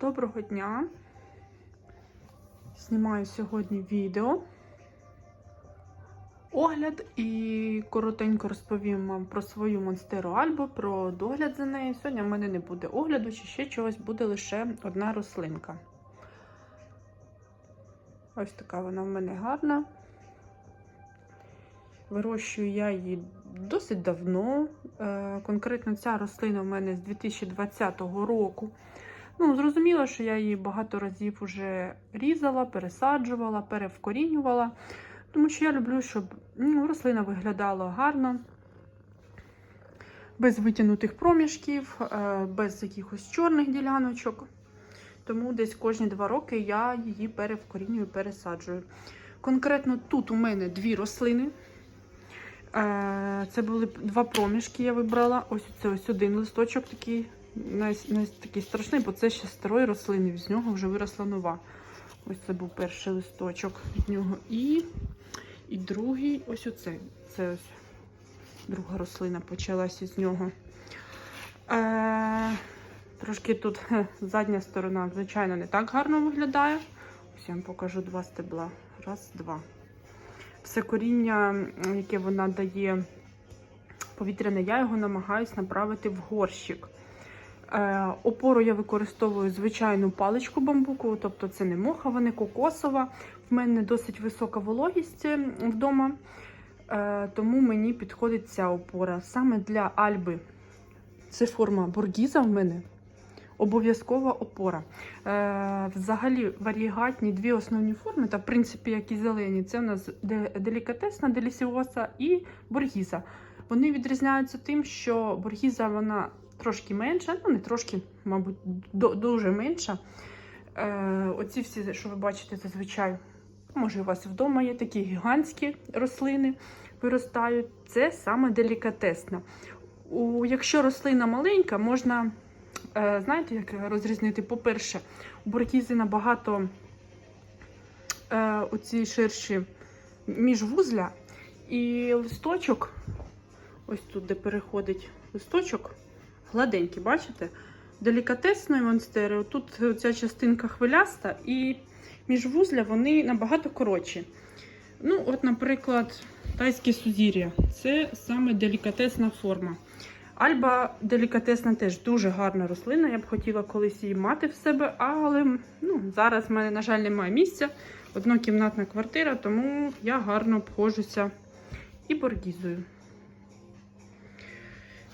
Доброго дня! Знімаю сьогодні відео. Огляд і коротенько розповім вам про свою монстеру Альбу, про догляд за нею. Сьогодні в мене не буде огляду, чи ще чогось, буде лише одна рослинка. Ось така вона в мене гарна. Вирощую я її досить давно. Е, Конкретно ця рослина в мене з 2020 року. Ну, зрозуміло, що я її багато разів вже різала, пересаджувала, перевкорінювала. Тому що я люблю, щоб ну, рослина виглядала гарно, без витягнутих проміжків, е, без якихось чорних діляночок. Тому десь кожні два роки я її перевкорінюю, пересаджую. Конкретно тут у мене дві рослини. Е, Це були два проміжки, я вибрала. Ось це ось один листочок такий, не, не такий страшний, бо це ще старої рослини, з нього вже виросла нова. Ось це був перший листочок від нього. І і другий ось оцей. Це ось друга рослина почалася з нього. Е, Трошки тут задня сторона, звичайно, не так гарно виглядає. Ось я вам покажу два стебла. Раз, два. Все коріння, яке вона дає повітряне, я його намагаюся направити в горщик. Е, опору я використовую звичайну паличку бамбукову, тобто це не мохова, не кокосова. В мене досить висока вологість вдома, е, тому мені підходить ця опора. Саме для альби це форма бургіза в мене. Обов'язкова опора. Е, Взагалі варігатні дві основні форми, та в принципі, як і зелені, це у нас делікатесна, делісіоса і бургіза. Вони відрізняються тим, що бургіза вона трошки менша, ну не трошки, мабуть, дуже менша. Е, Оці всі, що ви бачите, зазвичай, може, у вас вдома є такі гігантські рослини, виростають. Це саме делікатесна. У, Якщо рослина маленька, можна, е, знаєте, як розрізнити? По-перше, у бургізи набагато е, оці ширші міжвузля і листочок, ось тут, де переходить листочок, гладенький, бачите? Делікатесної монстери, тут ця частинка хвиляста, і міжвузля вони набагато коротші. Ну, от, наприклад, тайське сузір'я це саме делікатесна форма. Альба делікатесна теж дуже гарна рослина. Я б хотіла колись її мати в себе, але ну, зараз в мене, на жаль, немає місця. Однокімнатна квартира, тому я гарно обходжуся і боргізую.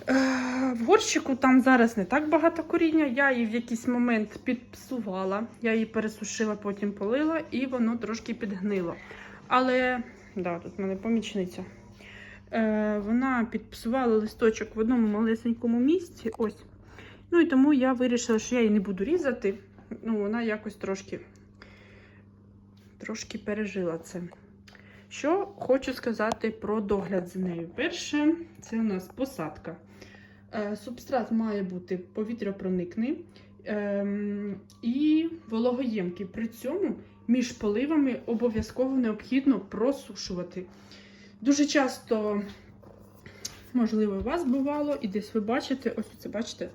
В горщику там зараз не так багато коріння. Я її в якийсь момент підпсувала. Я її пересушила, потім полила, і воно трошки підгнило. Але, да, тут в мене помічниця. Е, Вона підпсувала листочок в одному малесенькому місці. Ось. Ну і тому я вирішила, що я її не буду різати. Ну, вона якось трошки, трошки пережила це. Що хочу сказати про догляд за нею. Перше, це у нас посадка. Е, субстрат має бути повітряпроникний ем, і вологоємкий. При цьому між поливами обов'язково необхідно просушувати. Дуже часто, можливо, у вас бувало, і десь ви бачите, ось це бачите,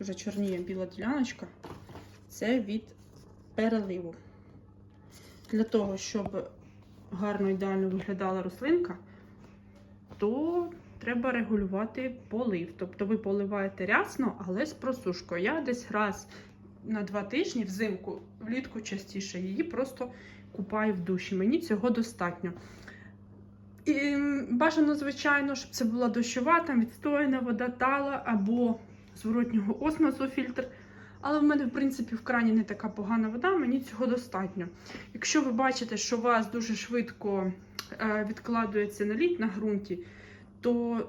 вже чорніє біла діляночка. Це від переливу. Для того, щоб гарно ідеально виглядала рослинка, то треба регулювати полив. Тобто ви поливаєте рясно, але з просушкою. Я десь раз на два тижні взимку, влітку частіше, її просто купаю в душі. Мені цього достатньо. І Бажано, звичайно, щоб це була дощова, там відстояна вода тала або зворотнього осмосу фільтр. Але в мене, в принципі, в крані не така погана вода, мені цього достатньо. Якщо ви бачите, що у вас дуже швидко е, відкладується наліт на ґрунті, то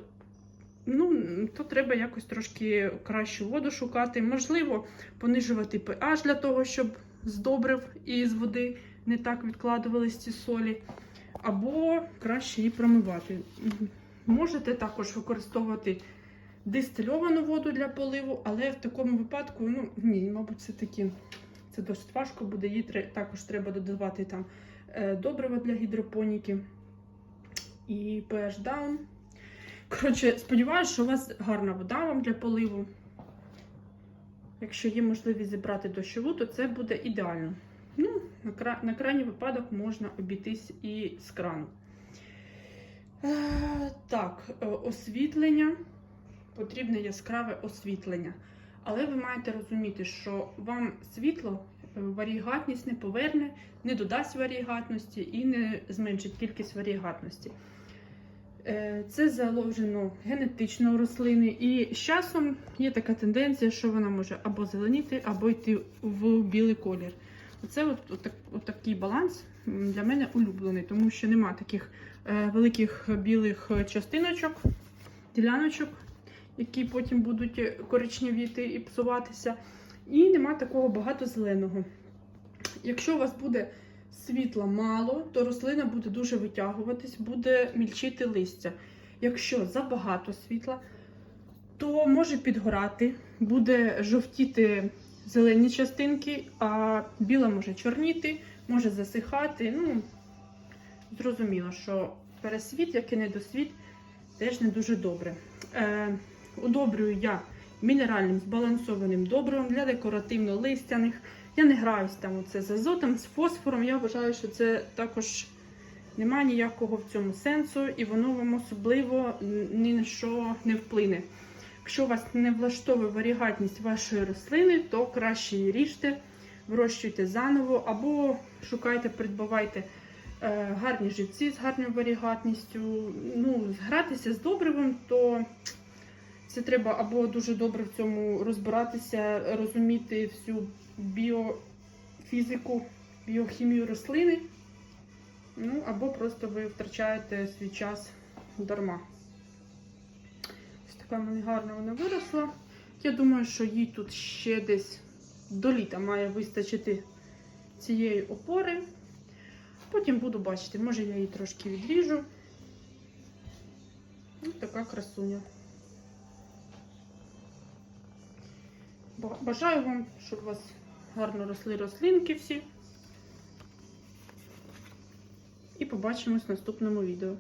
ну, то треба якось трошки кращу воду шукати. Можливо, понижувати pH для того, щоб з добрив і з води не так відкладувались ці солі. Або краще її промивати. Можете також використовувати дистильовану воду для поливу, але в такому випадку, ну, ні, мабуть, все-таки це досить важко буде. Їй також треба додавати там е, добрива для гідропоніки і pH down. Коротше, сподіваюся, що у вас гарна вода вам для поливу. Якщо є можливість зібрати дощову, то це буде ідеально. Ну, на, кра... на крайній випадок можна обійтись і з крану. Е, так, е, освітлення. Потрібне яскраве освітлення. Але ви маєте розуміти, що вам світло е, варігатність не поверне, не додасть варігатності і не зменшить кількість варігатності. Е, Це заложено генетично у рослини, і з часом є така тенденція, що вона може або зеленіти, або йти в білий колір. Оце от, от, от такий баланс для мене улюблений, тому що нема таких е, великих білих частиночок, діляночок, які потім будуть коричневіти і псуватися. І нема такого багато зеленого. Якщо у вас буде світла мало, то рослина буде дуже витягуватись, буде мільчити листя. Якщо забагато світла, то може підгорати, буде жовтіти зелені частинки, а біла може чорніти, може засихати. Ну, зрозуміло, що пересвіт, як і недосвіт, теж не дуже добре. Е, удобрюю я мінеральним збалансованим добривом для декоративно-листяних. Я не граюсь там оце з азотом, з фосфором. Я вважаю, що це також немає ніякого в цьому сенсу, і воно вам особливо ні на що не вплине. Якщо вас не влаштовує варігатність вашої рослини, то краще її ріжте, вирощуйте заново або шукайте, придбавайте е, гарні живці з гарною варігатністю. Ну, гратися з добривом, то це треба або дуже добре в цьому розбиратися, розуміти всю біофізику, біохімію рослини. Ну, або просто ви втрачаєте свій час дарма. Ось така в мене гарна вона виросла. Я думаю, що їй тут ще десь до літа має вистачити цієї опори. Потім буду бачити, може я її трошки відріжу. Ось така красуня. Бажаю вам, щоб у вас гарно росли рослинки всі. І побачимось в наступному відео.